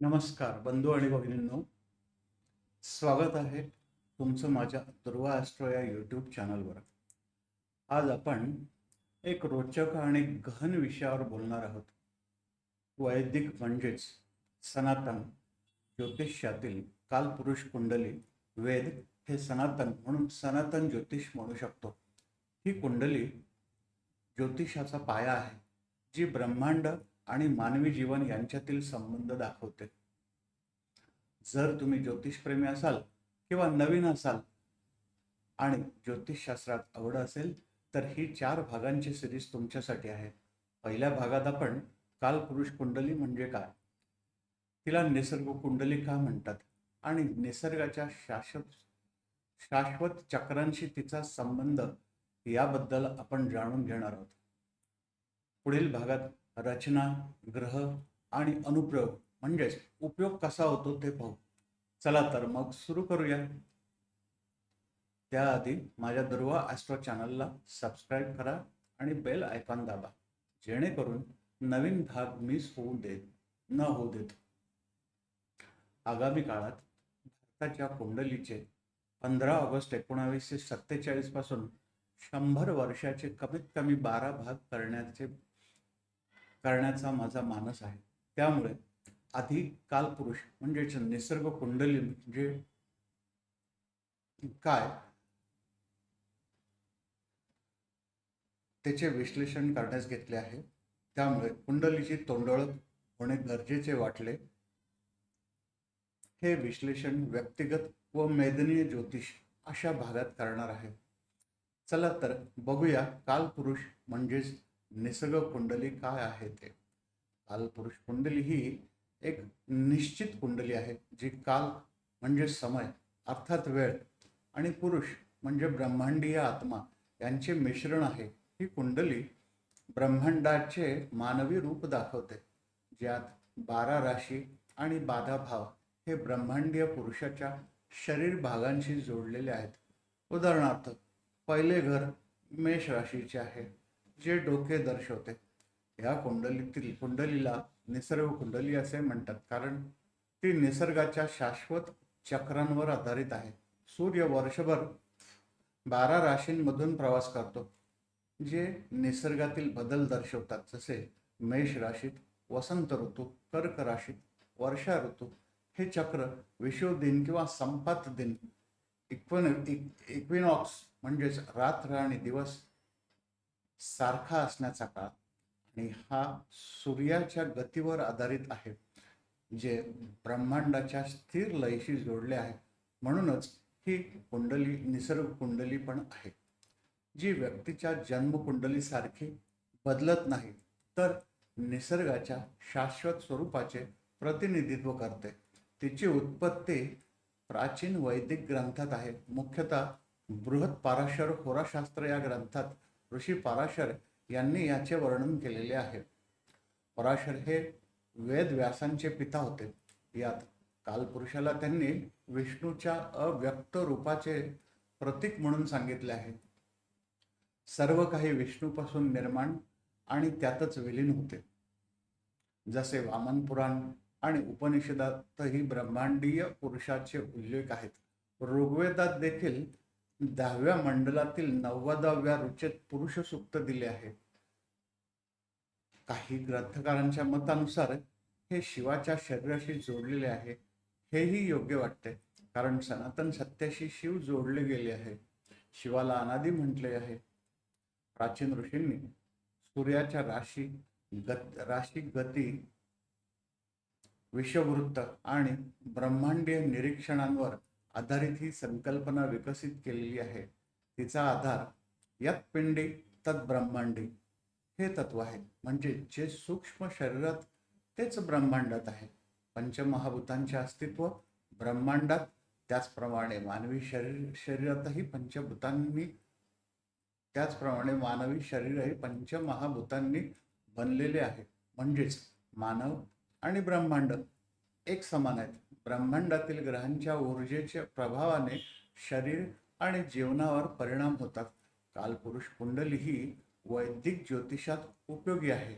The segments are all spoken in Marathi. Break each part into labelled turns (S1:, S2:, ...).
S1: नमस्कार बंधू आणि भगिनींनो. स्वागत आहे तुमचं माझ्या दुर्वा ॲस्ट्रो या यूट्यूब चॅनलवर आज आपण एक रोचक आणि गहन विषयावर बोलणार आहोत. वैदिक म्हणजेच सनातन ज्योतिष्यातील कालपुरुष कुंडली वेद हे सनातन म्हणून सनातन ज्योतिष म्हणू शकतो. ही कुंडली ज्योतिषाचा पाया आहे जी ब्रह्मांड आणि मानवी जीवन यांच्यातील संबंध दाखवते. जर तुम्ही ज्योतिषप्रेमी असाल किंवा नवीन असाल आणि ज्योतिषशास्त्रात आवड असेल तर ही चार भागांची सिरीज तुमच्यासाठी आहे. पहिल्या भागात आपण काल पुरुष कुंडली म्हणजे काय? तिला निसर्ग कुंडली का म्हणतात आणि निसर्गाच्या शाश्वत शाश्वत चक्रांशी तिचा संबंध याबद्दल आपण जाणून घेणार आहोत. पुढील भागात रचना ग्रह आणि अनुप्रयोग म्हणजेच उपयोग कसा होतो ते पाहू. चला तर मग सुरू करूया. त्याआधी माझ्या दुर्वा ॲस्ट्रो चॅनलला सबस्क्राईब करा आणि बेल आयकॉन दाबा. जेणेकरून नवीन भाग मिस होऊ देत न होऊ देत. आगामी काळात भारताच्या कुंडलीचे पंधरा ऑगस्ट एकोणावीसशे सत्तेचाळीसपासून शंभर वर्षाचे कमीत कमी बारा भाग करण्याचे करण्याचा माझा मानस आहे. त्यामुळे आधी कालपुरुष म्हणजेच निसर्ग कुंडली म्हणजे काय? त्याचे विश्लेषण करण्यास घेतले आहे. त्यामुळे कुंडलीची तोंडळक होणे गरजेचे वाटले. हे विश्लेषण व्यक्तिगत व मेदनीय ज्योतिष अशा भागात करणार आहे. चला तर बघूया कालपुरुष म्हणजेच निसर्ग कुंडली काय आहे ते? कालपुरुष कुंडली ही एक निश्चित कुंडली आहे जी काल म्हणजे समय अर्थात वेळ आणि पुरुष म्हणजे ब्रह्मांडीय आत्मा यांचे मिश्रण आहे. ही कुंडली ब्रह्मांडाचे मानवी रूप दाखवते ज्यात बारा राशी आणि बाधाभाव हे ब्रह्मांडीय पुरुषाच्या शरीर भागांशी जोडलेले आहेत. उदाहरणार्थ पहिले घर मेष राशीचे आहे जे डोके दर्शवते या कुंडलीतील कुंडलीला निसर्ग कुंडली असे म्हणतात. कारण ती निसर्गाच्या शाश्वत चक्रांवर आधारित आहे. सूर्य वर्षभर बारा राशींमधून प्रवास करतो जे निसर्गातील बदल दर्शवतात. जसे मेष राशीत वसंत ऋतू कर्क राशीत वर्षा ऋतू हे चक्र विषुव दिन किंवा संपात दिन इक्वन इक्विनॉक्स म्हणजेच रात्र आणि दिवस सारखा असण्याचा काळ. आणि हा सूर्याच्या गतीवर आधारित आहे. जे ब्रह्मांडाच्या स्थिर लयशी जोडले आहे. म्हणूनच ही कुंडली निसर्ग कुंडली पण आहे. जी व्यक्तीच्या जन्मकुंडलीसारखी बदलत नाही तर निसर्गाच्या शाश्वत स्वरूपाचे प्रतिनिधित्व करते. तिची उत्पत्ती प्राचीन वैदिक ग्रंथात आहे. मुख्यतः बृहत पाराशर होराशास्त्र या ग्रंथात ऋषी पाराशर यांनी याचे वर्णन केलेले आहे. पराशर हे वेद व्यासांचे पिता होते. यात कालपुरुषाला त्यांनी विष्णूच्या अव्यक्त रूपाचे प्रतीक म्हणून सांगितले आहे. सर्व काही विष्णूपासून निर्माण आणि त्यातच विलीन होते. जसे वामन पुराण आणि उपनिषदातही ब्रह्मांडीय पुरुषाचे उल्लेख आहेत. ऋग्वेदात देखील दहाव्या मंडलातील नव्वदाव्या रुचेत पुरुष सुक्त दिले आहे काही ग्रंथकारांच्या मतानुसार हे शिवाच्या शरीराशी जोडलेले आहे. हेही योग्य वाटते कारण सनातन सत्याशी शिव जोडले गेले आहे. शिवाला अनादी म्हटले आहे. प्राचीन ऋषींनी सूर्याच्या राशी गत राशी गती विषववृत्त आणि ब्रह्मांडीय निरीक्षणांवर आधारित ही संकल्पना विकसित केलेली आहे. तिचा आधार यत पिंडी तत् ब्रह्मांडी हे तत्व आहे. म्हणजे जे सूक्ष्म शरीरात तेच ब्रह्मांडात आहे. पंचमहाभूतांचे अस्तित्व ब्रह्मांडात. त्याचप्रमाणे मानवी शरीर शरीरातही पंचभूतांनी त्याचप्रमाणे मानवी शरीरही पंचमहाभूतांनी बनलेले आहे. म्हणजेच मानव आणि ब्रह्मांड एक समान आहेत. ब्रह्मांडातील ग्रहांच्या ऊर्जेच्या प्रभावाने शरीर आणि जीवनावर परिणाम होतात. कालपुरुष कुंडली ही वैदिक ज्योतिषात उपयोगी आहे.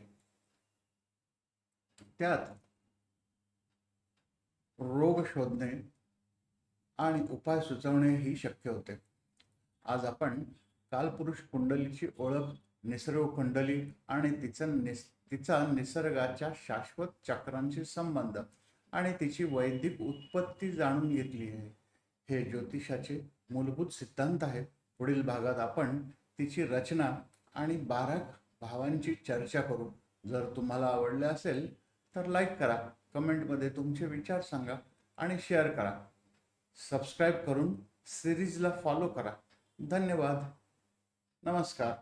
S1: त्यात रोग शोधणे आणि उपाय सुचवणेही शक्य होते. आज आपण कालपुरुष कुंडलीची ओळख निसर्ग कुंडली आणि तिचा निस तिचा निसर्गाच्या शाश्वत चक्रांशी संबंध आणि तिची वैदिक उत्पत्ती जाणून घेतली आहे. हे ज्योतिषाचे मूलभूत सिद्धांत आहे पुढील भागात आपण तिची रचना आणि बारा भावांची चर्चा करू. जर तुम्हाला आवडले असेल तर लाईक करा. कमेंटमध्ये तुमचे विचार सांगा आणि शेअर करा. सबस्क्राईब करून सिरीजला फॉलो करा. धन्यवाद. नमस्कार.